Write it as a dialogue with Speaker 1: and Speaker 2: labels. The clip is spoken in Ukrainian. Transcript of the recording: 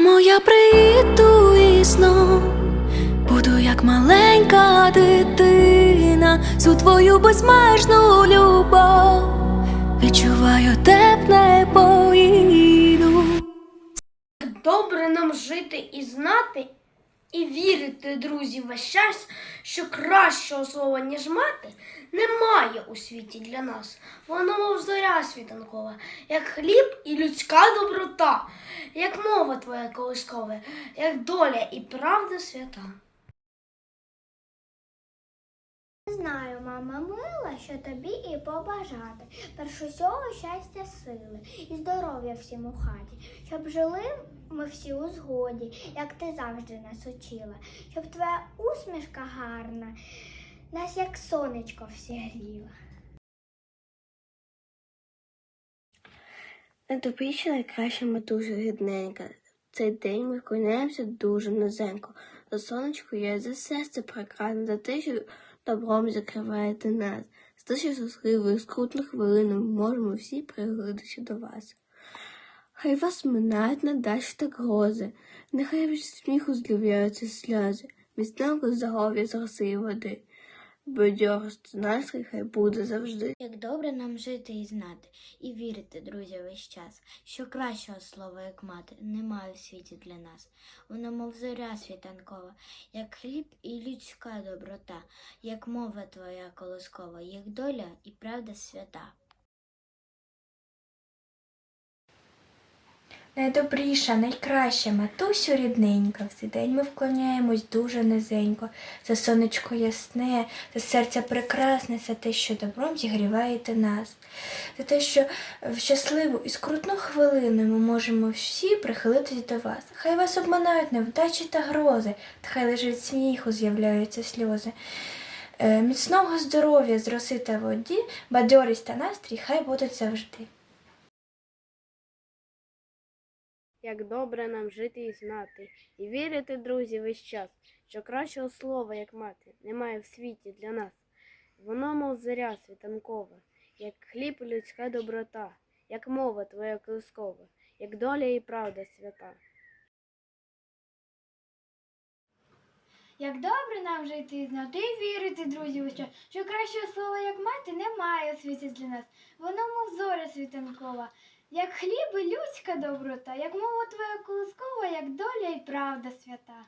Speaker 1: Мамо, я приїду і знов буду як маленька дитина, цю твою безмежну любов. Відчуваю тепле поїду.
Speaker 2: Добре нам жити і знати, і вірити, друзі, весь час, що кращого слова, ніж мати, немає у світі для нас. Воно, мов зоря світанкова, як хліб і людська доброта, як мова твоя колискова, як доля і правда свята.
Speaker 3: Знаю, мама мила, що тобі і побажати. Перш усього щастя сили і здоров'я всім у хаті, щоб жили ми всі у згоді, як ти завжди нас учила, щоб твоя усмішка гарна, нас як сонечко всігріла.
Speaker 4: Найдобріша, найкраща матуся рідненька. Цей день ми вклоняємося дуже низенько. За сонечко я за серце прекрасне, за те, що добром закриваєте нас. Що зустріли скрутну хвилину можемо всі приглядати до вас. Хай вас минають на дачі та грози, нехай від сміху зливаються сльози, міцного здоров'я з роси і води. Бадьорості настрій хай буде завжди.
Speaker 3: Як добре нам жити і знати, і вірити, друзі, весь час, що кращого слова, як мати, немає в світі для нас. Воно, мов зоря світанкова, як хліб і людська доброта, як мова твоя колоскова, як доля і правда свята.
Speaker 5: Найдобріша, найкраща матусю рідненька, в цей день ми вклоняємось дуже низенько, за сонечко ясне, за серця прекрасне, за те, що добром зігріваєте нас, за те, що в щасливу і скрутну хвилину ми можемо всі прихилитись до вас. Хай вас обминають невдачі та грози, та хай від сміху з'являються сльози. Е, Міцного здоров'я з роси та воді, бадьорість та настрій хай будуть завжди.
Speaker 6: Як добре нам жити і знати, і вірити, друзі, весь час, що кращого слова, як мати, немає в світі для нас. Воно, мов зоря світанкова, як хліб людська доброта, як мова твоя колискова, як доля і правда свята.
Speaker 7: Як добре нам жити і знати і вірити, друзі, час, що кращого слова, як мати, немає у світі для нас. Воно, мов зоря світанкова, як хліб і людська доброта, як мова твоя колискова, як доля і правда свята.